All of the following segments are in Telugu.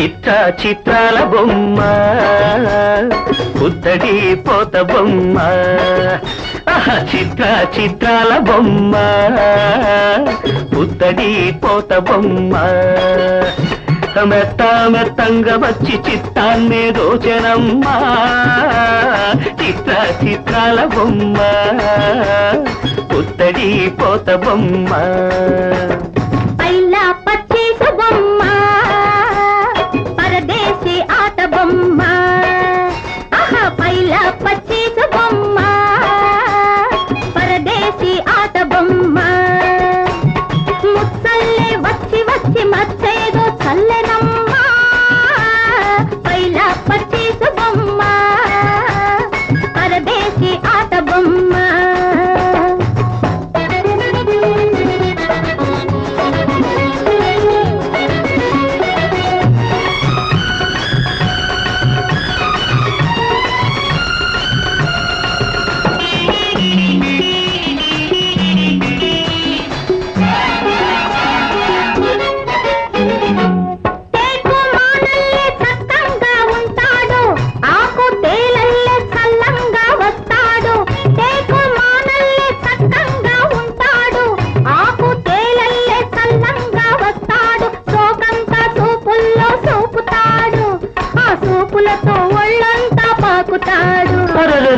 చిత్ర చిత్రాల బొమ్మ పుత్తడి పోత బొమ్మ. చిత్ర చిత్రాల బొమ్మ పుత్తడి పోత బొమ్మ. మెత్త మెత్తంగా వచ్చి చిత్తాన్ని దోచనమ్మా. చిత్ర చిత్రాల బొమ్మ పుత్తడి పోత బొమ్మ. పరదేశీ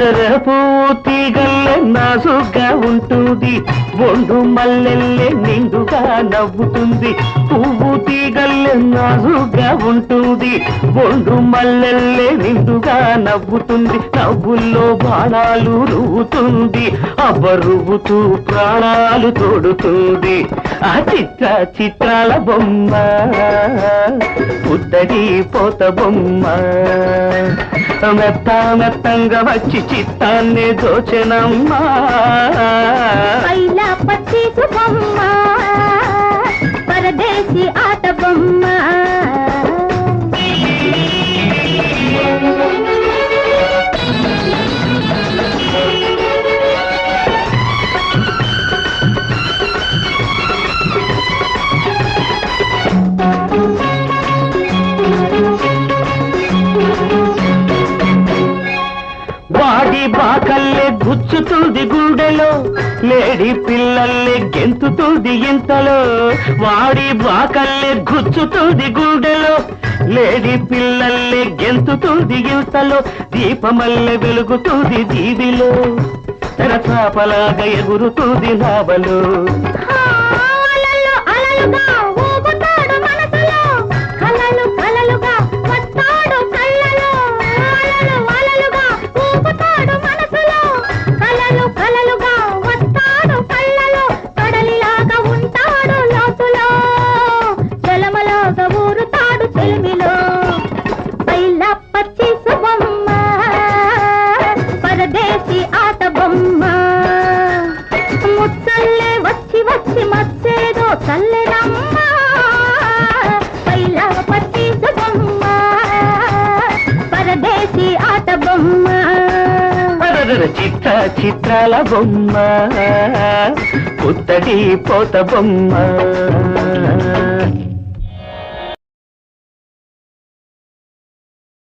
అరరరర పూర్తిగల్లె నాసుగా ఉంటుంది. ఒండు మల్లెల్లె నిండుగా నవ్వుతుంది. పువ్వు తీగల్లె నాసుగా ఉంటుంది. ఒండు మల్లెల్లె నిండుగా నవ్వుతుంది. నవ్వుల్లో బాణాలు రువ్వుతుంది అబ్బరువుతూ ప్రాణాలు తోడుతుంది. ఆ చిత్ర చిత్రాల బొమ్మ ఉద్దడి పోత బొమ్మ. మెత్త మెత్తంగా వచ్చి చిత్తాన్ని దోచనమ్మా. పచ్చి బొమ్మ పరదేశీ ఆట బొమ్మ. గుచ్చుతుంది గుండెలో లేడి పిల్లల్లే గెంతుతుంది ఇంతలో వాడి బాకల్లే గుచ్చుతుంది గుండెలో లేడి పిల్లల్లే గెంతుతుంది ఇంతలో దీపమల్లె వెలుగుతుంది దీవిలో తెరచాపలాగా ఎగురుతుంది నావలో ముత్తల్లే వచ్చి వచ్చి మచ్చేదో తల్లెనమ్మ పైలా పట్టి బొమ్మ పరదేశి ఆట బొమ్మ. అరరర చిత్ర చిత్రాల బొమ్మ. పుత్తడి పోత బొమ్మ.